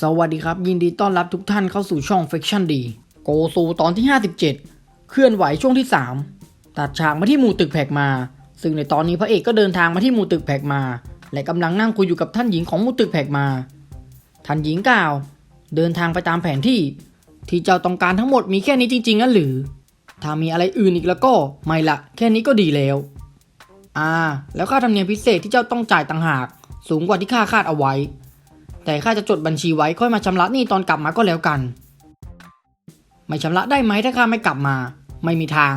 สวัสดีครับ ยินดีต้อนรับทุกท่านเข้าสู่ช่อง Fiction D โกซูตอนที่ 57 เคลื่อนไหวช่วงที่ 3 ตัดฉากมาที่หมู่ตึกแผกมา ซึ่งในตอนนี้พระเอกก็เดินทางมาที่หมู่ตึกแผกมา และกำลังนั่งคุยอยู่กับท่านหญิงของหมู่ตึกแผกมา ท่านหญิงกล่าว เดินทางไปตามแผนที่ ที่เจ้าต้องการทั้งหมดมีแค่นี้จริงๆงั้นหรือ ถ้ามีอะไรอื่นอีกแล้วก็ไม่ละแค่นี้ก็ดีแล้ว อ่า แล้วค่าธรรมเนียมพิเศษที่เจ้าต้องจ่ายต่างหาก สูงกว่าที่ข้าคาดเอาไว้ แต่ข้าจะจดบัญชีไว้ค่อยมาชำระหนี้ตอนกลับมาก็แล้วกัน ไม่ชำระได้ไหมถ้าข้าไม่กลับมา ไม่มีทาง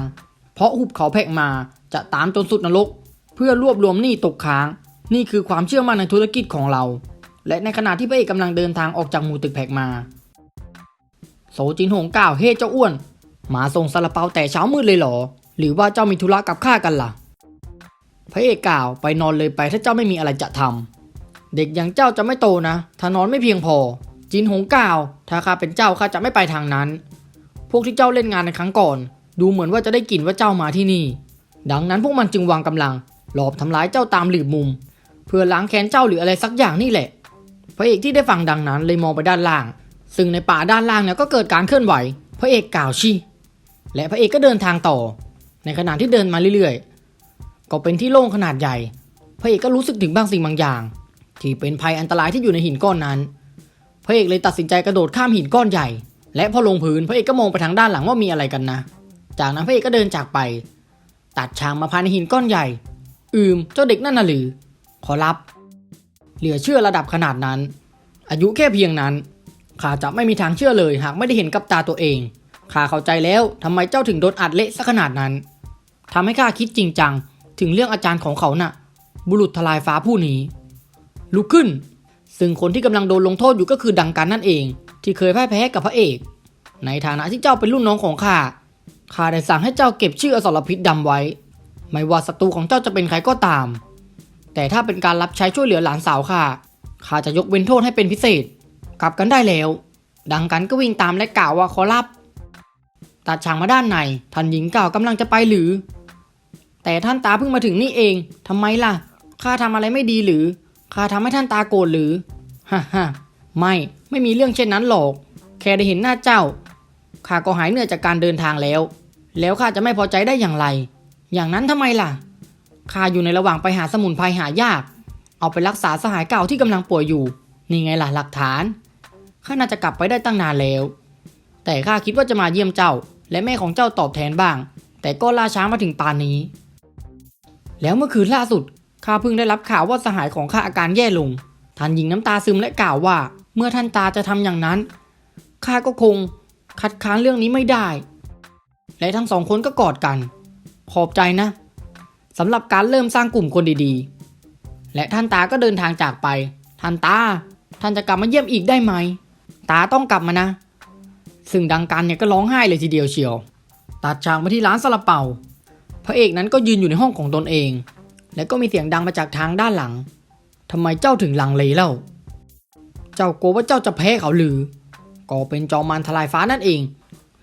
เพราะหุบเขาแพกมาจะตามจนสุดนรก เพื่อรวบรวมหนี้ตกค้าง นี่คือความเชื่อมั่นในธุรกิจของเรา และในขณะที่พระเอกกำลังเดินทางออกจากหมู่ตึกแพกมาโสจินหงกล่าวเฮ้เจ้าอ้วนมาส่งซาลาเปาแต่เช้ามืดเลยเหรอ หรือว่าเจ้ามีธุระกับข้ากันล่ะ พระเอกกล่าวไปนอนเลยไปถ้าเจ้าไม่มีอะไรจะทำ เด็กอย่างเจ้าจะไม่โตนะ ถ้านอนไม่เพียงพอ จินหงกล่าว ถ้าข้าเป็นเจ้าข้าจะไม่ไปทางนั้น พวกที่เจ้าเล่นงานในครั้งก่อน ดูเหมือนว่าจะได้กลิ่นว่าเจ้ามาที่นี่ ดังนั้นพวกมันจึงวางกำลัง หลอบทำร้ายเจ้าตามหลืบมุม เพื่อล้างแค้นเจ้าหรืออะไรสักอย่างนี่แหละ พระเอกที่ได้ฟังดังนั้นเลยมองไปด้านล่าง ซึ่งในป่าด้านล่างเนี่ยก็เกิดการเคลื่อนไหว พระเอกกล่าวชี้และพระเอกก็เดินทางต่อ ในขณะที่เดินมาเรื่อยๆ ก็เป็นที่โล่งขนาดใหญ่ พระเอกก็รู้สึกถึงบางสิ่งบางอย่าง ที่เป็นภัยอันตรายที่อยู่ในหินก้อนนั้น พระเอกเลยตัดสินใจกระโดดข้ามหินก้อนใหญ่ และพอลงพื้นพระเอกก็มองไปทางด้านหลังว่ามีอะไรกันนะ จากนั้นพระเอกก็เดินจากไป ตัดฉากมาภายในหินก้อนใหญ่ อืมเจ้าเด็กนั่นน่ะหรือ ขอรับ เหลือเชื่อระดับขนาดนั้น อายุแค่เพียงนั้นข้าจะไม่มีทางเชื่อเลย หากไม่ได้เห็นกับตาตัวเองข้าเข้าใจแล้วทำไมเจ้าถึงโดนอัดเละซะขนาดนั้นทำให้ข้าคิดจริงจัง ถึงเรื่องอาจารย์ของเขาน่ะ บุรุษทลายฟ้าผู้นี้ ลุกขึ้น ซึ่งคนที่กำลังโดนลงโทษอยู่ก็คือดังกันนั่นเอง ที่เคยพ่ายแพ้กับพระเอก ในฐานะที่เจ้าเป็นรุ่นน้องของข้าข้าได้สั่งให้เจ้าเก็บชื่ออสรพิษดำไว้ ไม่ว่าศัตรูของเจ้าจะเป็นใครก็ตาม แต่ถ้าเป็นการรับใช้ช่วยเหลือหลานสาวข้าข้าจะยกเว้นโทษให้เป็นพิเศษ กลับกันได้แล้ว ดังกันก็วิ่งตามและกล่าวว่าขอรับตัดฉากมาด้านในท่านหญิงกล่าวกำลังจะไปหรือ แต่ท่านตาเพิ่งมาถึงนี่เองทำไมล่ะข้าทำอะไรไม่ดีหรือ ข้าทำให้ท่านตาโกรธหรือ ฮ่าฮ่าไม่ ไม่มีเรื่องเช่นนั้นหรอก แค่ได้เห็นหน้าเจ้า ข้าก็หายเหนื่อยจากการเดินทางแล้ว แล้วข้าจะไม่พอใจได้อย่างไร อย่างนั้นทำไมล่ะ ข้าอยู่ในระหว่างไปหาสมุนไพรหายาก เอาไปรักษาสหายเก่าที่กำลังป่วยอยู่ นี่ไงล่ะหลักฐาน ข้าน่าจะกลับไปได้ตั้งนานแล้ว แต่ข้าคิดว่าจะมาเยี่ยมเจ้า และแม่ของเจ้าตอบแทนบ้าง แต่ก็ล่าช้ามาถึงป่านนี้ แล้วเมื่อคืนล่าสุด ข้าเพิ่งได้รับข่าวว่าสหายของข้าอาการแย่ลง ท่านหญิงน้ำตาซึมและกล่าวว่า เมื่อท่านตาจะทำอย่างนั้น ข้าก็คงคัดค้านเรื่องนี้ไม่ได้ และทั้งสองคนก็กอดกัน ขอบใจนะสำหรับการเริ่มสร้างกลุ่มคนดีๆ และท่านตาก็เดินทางจากไป ท่านตา ท่านจะกลับมาเยี่ยมอีกได้ไหม ตาต้องกลับมานะ ซึ่งดังกันเนี่ยก็ร้องไห้เลยทีเดียวเชียว ตัดฉากมาที่ร้านซาลาเปา พระเอกนั้นก็ยืนอยู่ในห้องของตนเอง และก็มีเสียงดังมาจากทางด้านหลังทำไมเจ้าถึงลังเลเล่า เจ้ากลัวว่าเจ้าจะแพ้เขาหรือ ก็เป็นจอมมารทลายฟ้านั่นเอง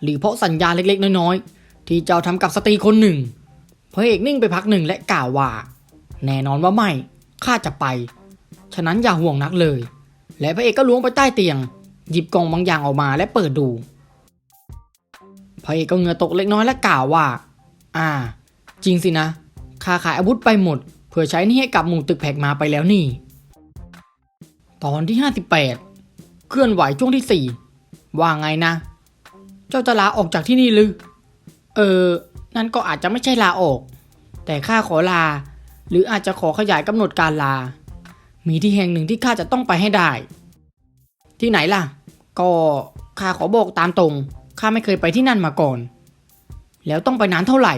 หรือเพราะสัญญาเล็กๆน้อยๆ ที่เจ้าทำกับสตรีคนหนึ่งพระเอกนิ่งไปพักหนึ่งและกล่าวว่า แน่นอนว่าไม่ ข้าจะไป ฉะนั้นอย่าห่วงนักเลย และพระเอกก็ล้วงไปใต้เตียง หยิบกล่องบางอย่างออกมาและเปิดดู พระเอกก็เงือตกเล็กน้อยและกล่าวว่า อ่า จริงสินะ ข้าขายอาวุธไปหมด เพื่อใช้นี่ให้กับหมู่ตึกแผกมาไปแล้วนี่ ตอนที่ 58 เคลื่อนไหวช่วงที่ 4 ว่าไงนะ เจ้าจะลาออกจากที่นี่หรือ เออ นั่นก็อาจจะไม่ใช่ลาออก แต่ข้าขอลา หรืออาจจะขอขยายกำหนดการลา มีที่แห่งหนึ่งที่ข้าจะต้องไปให้ได้ ที่ไหนล่ะ ก็ข้าขอบอกตามตรงข้าไม่เคยไปที่นั่นมาก่อน แล้วต้องไปนานเท่าไหร่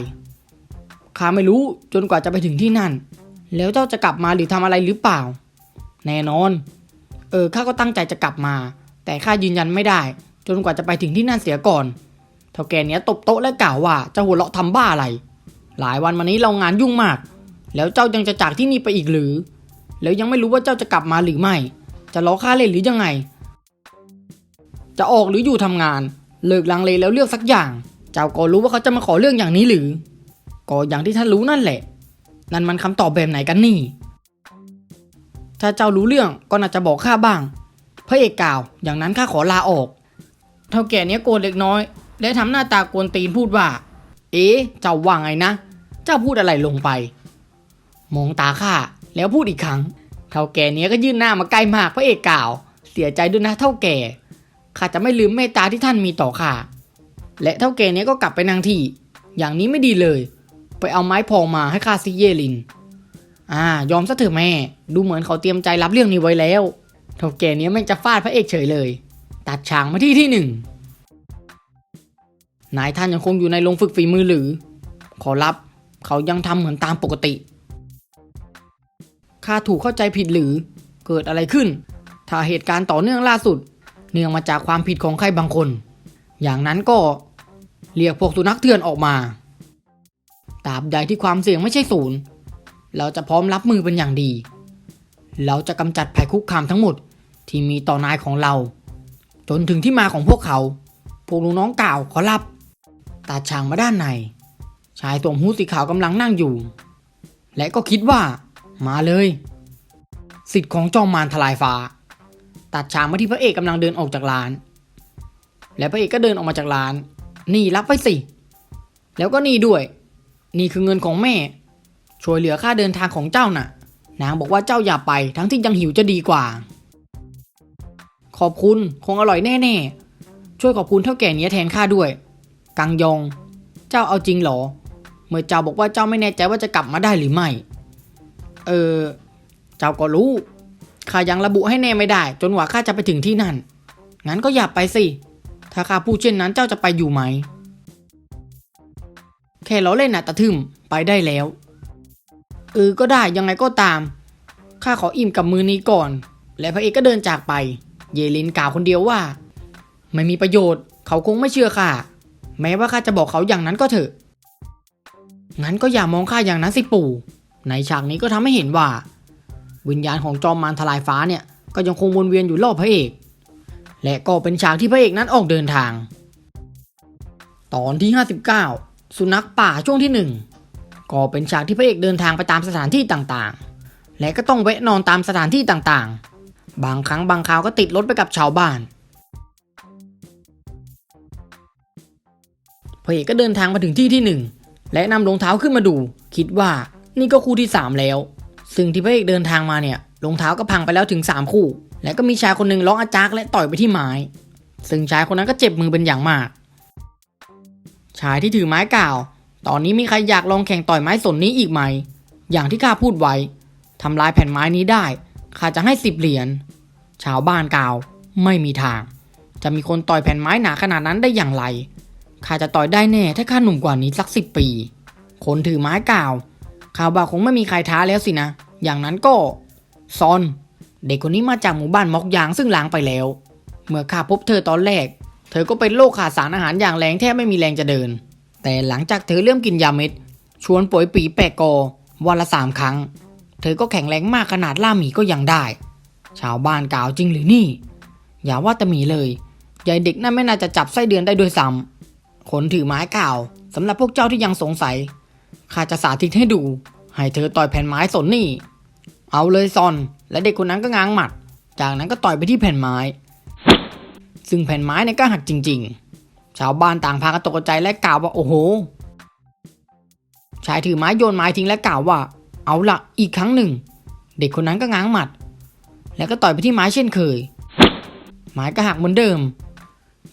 ข้าไม่รู้จนกว่าจะไปถึงที่นั่น แล้วเจ้าจะกลับมาหรือทำอะไรหรือเปล่า แน่นอน เออข้าก็ตั้งใจจะกลับมา แต่ข้ายืนยันไม่ได้ จนกว่าจะไปถึงที่นั่นเสียก่อนเท่าแกเนี้ยตบโต๊ะและกล่าวว่าจะหัวเราะทำบ้าอะไร หลายวันมานี้เรางานยุ่งมาก แล้วเจ้ายังจะจากที่นี่ไปอีกหรือ แล้วยังไม่รู้ว่าเจ้าจะกลับมาหรือไม่ จะล้อข้าเล่นหรือยังไง จะออกหรืออยู่ทำงาน เลิกลังเลแล้วเลือกสักอย่าง เจ้าก็รู้ว่าเขาจะมาขอเรื่องอย่างนี้หรือ ก็อย่างที่ท่านรู้นั่นแหละ นั่นมันคำตอบแบบไหนกันนี่ ถ้าเจ้ารู้เรื่องก็น่าจะบอกข้าบ้าง พระเอกกล่าว อย่างนั้นข้าขอลาออก เท่าแก่เนี้ยโกรธเล็กน้อยและทำหน้าตากวนตีนพูดว่า เอ๊ะ เจ้าว่าไงนะ เจ้าพูดอะไรลงไป มองตาข้าแล้วพูดอีกครั้ง เท่าแก่เนี้ยก็ยื่นหน้ามาใกล้มากพระเอกกล่าว เสียใจด้วยนะเท่าแก่ ข้าจะไม่ลืมเมตตาที่ท่านมีต่อข้า และเท่าแก่เนี้ยก็กลับไปนางที่ อย่างนี้ไม่ดีเลย ไปเอาไม้พองมาให้ข้าซิเยลิน อ่ายอมซะเถอะแม่ ดูเหมือนเขาเตรียมใจรับเรื่องนี้ไว้แล้วเท่าแก่เนี้ยแม่งจะฟาดพระเอกเฉยเลย ตัดฉากมาที่ที่หนึ่งนายท่านยังคงอยู่ในโรงฝึกฝีมือหรือ ขอรับ เขายังทำเหมือนตามปกติ ข้าถูกเข้าใจผิดหรือ เกิดอะไรขึ้น ถ้าเหตุการณ์ต่อเนื่องล่าสุด เนื่องมาจากความผิดของใครบางคน อย่างนั้นก็ เรียกพวกสุนัขเถื่อนออกมา ตราบใดที่ความเสี่ยงไม่ใช่ศูนย์เราจะพร้อมรับมือเป็นอย่างดี เราจะกำจัดภัยคุกคามทั้งหมดที่มีต่อนายของเรา จนถึงที่มาของพวกเขา พวกลูกน้องกล่าวขอรับตาช่างมาด้านใน ชายสวมฮู้สีขาวกำลังนั่งอยู่ และก็คิดว่า มาเลย สิทธิ์ของจอมมารทลายฟ้า ตัดฉากมาที่พระเอกกำลังเดินออกจากร้าน และพระเอกก็เดินออกมาจากร้าน นี่รับไปสิ แล้วก็นี่ด้วย นี่คือเงินของแม่ ช่วยเหลือค่าเดินทางของเจ้าน่ะ นางบอกว่าเจ้าอย่าไป ทั้งที่ยังหิวจะดีกว่า ขอบคุณ คงอร่อยแน่ๆ ช่วยขอบคุณเท่าแก่เนี้ยแทนข้าด้วย กังยอง เจ้าเอาจริงเหรอ เมื่อเจ้าบอกว่าเจ้าไม่แน่ใจว่าจะกลับมาได้หรือไม่ เออ เจ้าก็รู้ข้ายังระบุให้แน่ไม่ได้ จนกว่าข้าจะไปถึงที่นั่น งั้นก็อย่าไปสิ ถ้าข้าพูดเช่นนั้นเจ้าจะไปอยู่ไหม แค่ล้อเล่นน่ะตะทึมไปได้แล้วเออก็ได้ยังไงก็ตาม ข้าขออิ่มกับมือนี้ก่อน และพระเอกก็เดินจากไป เยลินกล่าวคนเดียวว่า ไม่มีประโยชน์ เขาคงไม่เชื่อข้าแม้ว่าข้าจะบอกเขาอย่างนั้นก็เถอะ งั้นก็อย่ามองข้าอย่างนั้นสิปู่ ในฉากนี้ก็ทำให้เห็นว่า วิญญาณของจอมมารทลายฟ้าเนี่ย ก็ยังคงวนเวียนอยู่รอบพระเอก และก็เป็นฉากที่พระเอกนั้นออกเดินทาง ตอนที่ 59 สุนัขป่าช่วงที่หนึ่งก็เป็นฉากที่พระเอกเดินทางไปตามสถานที่ต่างๆ และก็ต้องแวะนอนตามสถานที่ต่างๆ บางครั้งบางคราวก็ติดรถไปกับชาวบ้าน พระเอกก็เดินทางมาถึงที่ที่หนึ่งและนำรองเท้าขึ้นมาดู คิดว่านี่ก็คู่ที่สามแล้ว ซึ่งที่พระเอกเดินทางมาเนี่ยรองเท้าก็พังไปแล้วถึงสามคู่ และก็มีชายคนหนึ่งร้องอาจักและต่อยไปที่ไม้ ซึ่งชายคนนั้นก็เจ็บมือเป็นอย่างมาก ชายที่ถือไม้กล่าว ตอนนี้มีใครอยากลองแข่งต่อยไม้สนนี้อีกไหม อย่างที่ข้าพูดไว้ ทำลายแผ่นไม้นี้ได้ ข้าจะให้สิบเหรียญ ชาวบ้านกล่าว ไม่มีทาง จะมีคนต่อยแผ่นไม้หนาขนาดนั้นได้อย่างไร ข้าจะต่อยได้แน่ถ้าข้าหนุ่มกว่านี้สักสิบปี คนถือไม้กล่าว ข่าวบ่าคงไม่มีใครท้าแล้วสินะ อย่างนั้นก็ ซอน เด็กคนนี้มาจากหมู่บ้านมอกยางซึ่งล้างไปแล้ว เมื่อข้าพบเธอตอนแรก เธอก็เป็นโรคขาดสารอาหารอย่างแรงแทบไม่มีแรงจะเดิน แต่หลังจากเธอเริ่มกินยาเม็ด ชวนป่วยปีแปะกอ วันละสามครั้ง เธอก็แข็งแรงมากขนาดล่าหมีก็ยังได้ ชาวบ้านกล่าวจริงหรือนี่ อย่าว่าแต่หมีเลยยายเด็กนั่นไม่น่าจะจับไส้เดือนได้ด้วยซ้ำคนถือไม้กล่าวสำหรับพวกเจ้าที่ยังสงสัยข้าจะสาธิตให้ดู ให้เธอต่อยแผ่นไม้สนนี่ เอาเลยซอน และเด็กคนนั้นก็ง้างหมัด จากนั้นก็ต่อยไปที่แผ่นไม้ ซึ่งแผ่นไม้เนี่ยก็หักจริง ๆ ชาวบ้านต่างพากันตกใจและกล่าวว่าโอ้โห ชายถือไม้โยนไม้ทิ้งและกล่าวว่า เอาละอีกครั้งหนึ่ง เด็กคนนั้นก็ง้างหมัด แล้วก็ต่อยไปที่ไม้เช่นเคย ไม้ก็หักเหมือนเดิม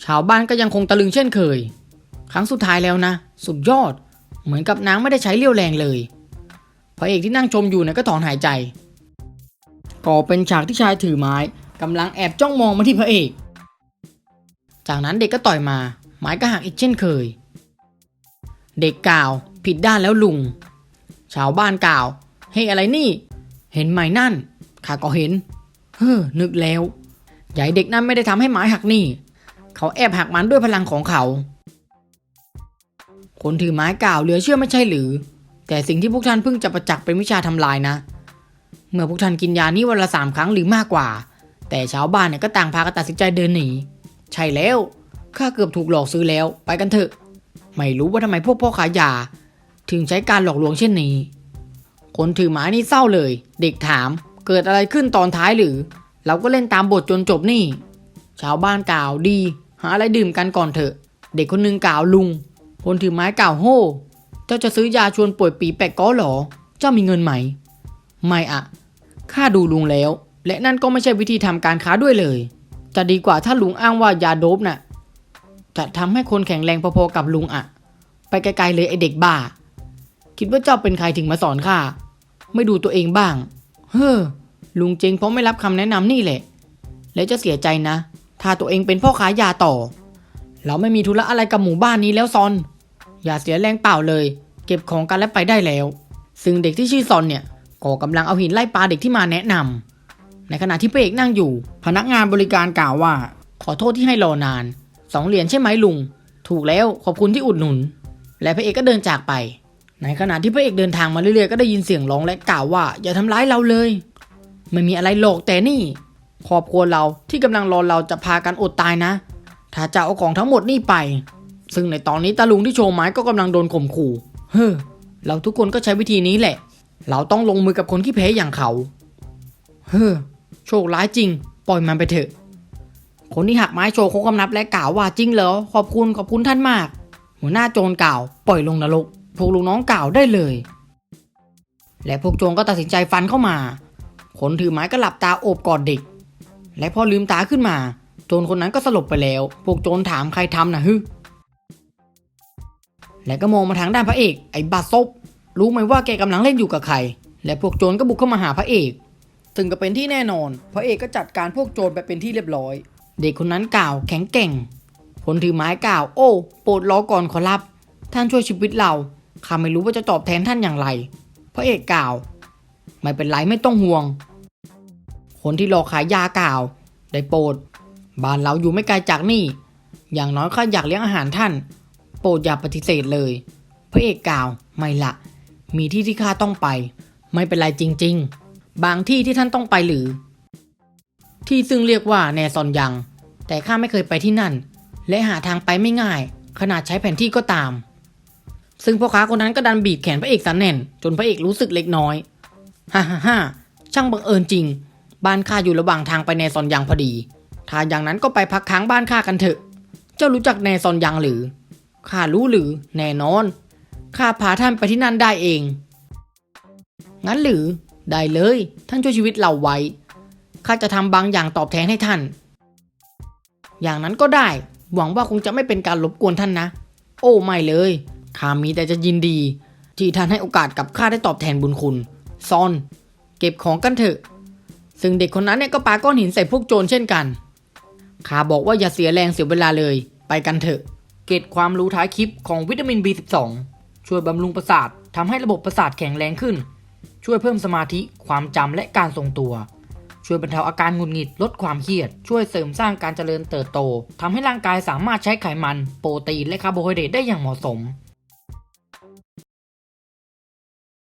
ชาวบ้านก็ยังคงตะลึงเช่นเคย ครั้งสุดท้ายแล้วนะ สุดยอด เหมือนกับนางไม่ได้ใช้เรี่ยวแรงเลยพระเอกที่นั่งชมอยู่เนี่ยก็ถอนหายใจ ก็เป็นฉากที่ชายถือไม้กำลังแอบจ้องมองมาที่พระเอก จากนั้นเด็กก็ต่อยมา ไม้ก็หักอีกเช่นเคย เด็กกล่าว ผิดด้านแล้วลุง ชาวบ้านกล่าว เฮ้อะไรนี่ เห็นไหมนั่นข้าก็เห็น เฮ้อ นึกแล้ว ใหญ่เด็กนั้นไม่ได้ทำให้ไม้หักนี่ เขาแอบหักมันด้วยพลังของเขา คนถือไม้กล่าวเหลือเชื่อไม่ใช่หรือ แต่สิ่งที่พวกท่านเพิ่งจะประจักษ์เป็นวิชาทำลายนะ เมื่อพวกท่านกินยานี้วันละสามครั้งหรือมากกว่า แต่ชาวบ้านเนี่ยก็ต่างพากันตัดสินใจเดินหนี ใช่แล้ว ข้าเกือบถูกหลอกซื้อแล้ว ไปกันเถอะ ไม่รู้ว่าทำไมพวกพ่อขายยา ถึงใช้การหลอกลวงเช่นนี้ คนถือไม้นี่เศร้าเลย เด็กถาม เกิดอะไรขึ้นตอนท้ายหรือ เราก็เล่นตามบทจนจบนี่ ชาวบ้านกล่าวดี หาอะไรดื่มกันก่อนเถอะ เด็กคนหนึ่งกล่าวลุง คนถือไม้กล่าวโฮเจ้าจะซื้อยาชวนป่วยปีแปกก้อหรอ เจ้ามีเงินไหม ไม่อะข้าดูลุงแล้ว และนั่นก็ไม่ใช่วิธีทำการค้าด้วยเลย จะดีกว่าถ้าลุงอ้างว่ายาโดบน่ะ จะทำให้คนแข็งแรงพอๆกับลุงอะไปไกลๆเลยไอเด็กบ้า คิดว่าเจ้าเป็นใครถึงมาสอนข้าไม่ดูตัวเองบ้าง เฮ้อลุงเจงเพราะไม่รับคำแนะนำนี่แหละ แล้วจะเสียใจนะ ถ้าตัวเองเป็นพ่อค้ายาต่อ เราไม่มีธุระอะไรกับหมู่บ้านนี้แล้วซอน อย่าเสียแรงเปล่าเลย เก็บของกันและไปได้แล้ว ซึ่งเด็กที่ชื่อซอนเนี่ยก็กำลังเอาหินไล่ปลาเด็กที่มาแนะนำ ในขณะที่พระเอกนั่งอยู่ พนักงานบริการกล่าวว่า ขอโทษที่ให้รอนานสองเหรียญใช่ไหมลุง ถูกแล้วขอบคุณที่อุดหนุน และพระเอกก็เดินจากไป ในขณะที่พระเอกเดินทางมาเรื่อยๆก็ได้ยินเสียงร้องและกล่าวว่า อย่าทำร้ายเราเลย ไม่มีอะไรหรอกแต่นี่ครอบครัวเราที่กำลังรอเราจะพากันอดตายนะ ถ้าจะเอาของทั้งหมดนี่ไป ซึ่งในตอนนี้ตาลุงที่โชว์ไม้ก็กำลังโดนข่มขู่ เฮ้อเราทุกคนก็ใช้วิธีนี้แหละ เราต้องลงมือกับคนที่แพ้อย่างเขา เฮ้อ โชคร้ายจริง ปล่อยมันไปเถอะ คนที่หักไม้โชว์โคกำนับและกล่าวว่าจริงเหรอขอบคุณขอบคุณท่านมาก หัวหน้าโจรกล่าว ปล่อยลงนรกพวกลูกน้องกล่าวได้เลย และพวกโจรก็ตัดสินใจฟันเข้ามา คนถือไม้ก็หลับตาโอบกอดเด็ก และพอลืมตาขึ้นมา โจรคนนั้นก็สลบไปแล้ว พวกโจรถามใครทำนะฮึและก็มองมาทางด้านพระเอก ไอ้บาซบรู้ไหมว่าแกกำลังเล่นอยู่กับใคร และพวกโจรก็บุกเข้ามาหาพระเอก ซึ่งก็เป็นที่แน่นอน พระเอกก็จัดการพวกโจรไปเป็นที่เรียบร้อย เด็กคนนั้นกล่าวแข็งแกร่งคนถือไม้กล่าว โอ้ โปรดรอก่อนขอรับ ท่านช่วยชีวิตเราข้าไม่รู้ว่าจะตอบแทนท่านอย่างไร พระเอกกล่าว ไม่เป็นไรไม่ต้องห่วง คนที่รอขายยากล่าว ได้โปรด บ้านเราอยู่ไม่ไกลจากนี่ อย่างน้อยข้าอยากเลี้ยงอาหารท่าน โปรดอย่าปฏิเสธเลย พระเอกกล่าว ไม่ละ มีที่ที่ข้าต้องไป ไม่เป็นไรจริง ๆ บางที่ที่ท่านต้องไปหรือ ที่ซึ่งเรียกว่าแนซอนยัง แต่ข้าไม่เคยไปที่นั่น และหาทางไปไม่ง่าย ขนาดใช้แผนที่ก็ตาม ซึ่งพ่อค้าคนนั้นก็ดันบีบแขนพระเอกสันแน่น จนพระเอกรู้สึกเล็กน้อยฮ่าฮ่าฮ่าช่างบังเอิญจริง บ้านข้าอยู่ระหว่างทางไปแนซอนยังพอดีถ้าอย่างนั้นก็ไปพักค้างบ้านข้ากันเถอะ เจ้ารู้จักแนซอนยังหรือข้ารู้หรือ แน่นอนข้าพาท่านไปที่นั่นได้เอง งั้นหรือ ได้เลย ท่านช่วยชีวิตเราไว้ ข้าจะทำบางอย่างตอบแทนให้ท่าน อย่างนั้นก็ได้ หวังว่าคงจะไม่เป็นการรบกวนท่านนะ โอ้ไม่เลย ข้ามีแต่จะยินดี ที่ท่านให้โอกาสกับข้าได้ตอบแทนบุญคุณซอน เก็บของกันเถอะ ซึ่งเด็กคนนั้นเนี่ยก็ปาก้อนหินใส่พวกโจรเช่นกัน ข้าบอกว่าอย่าเสียแรงเสียเวลาเลย ไปกันเถอะ เกร็ดความรู้ท้ายคลิปของวิตามิน B12 ช่วยบำรุงประสาททำให้ระบบประสาทแข็งแรงขึ้น ช่วยเพิ่มสมาธิความจำและการทรงตัว ช่วยบรรเทาอาการหงุดหงิดลดความเครียด ช่วยเสริมสร้างการเจริญเติบโตทำให้ร่างกายสามารถใช้ไขมัน โปรตีนและคาร์โบไฮเดรตได้อย่างเหมาะสม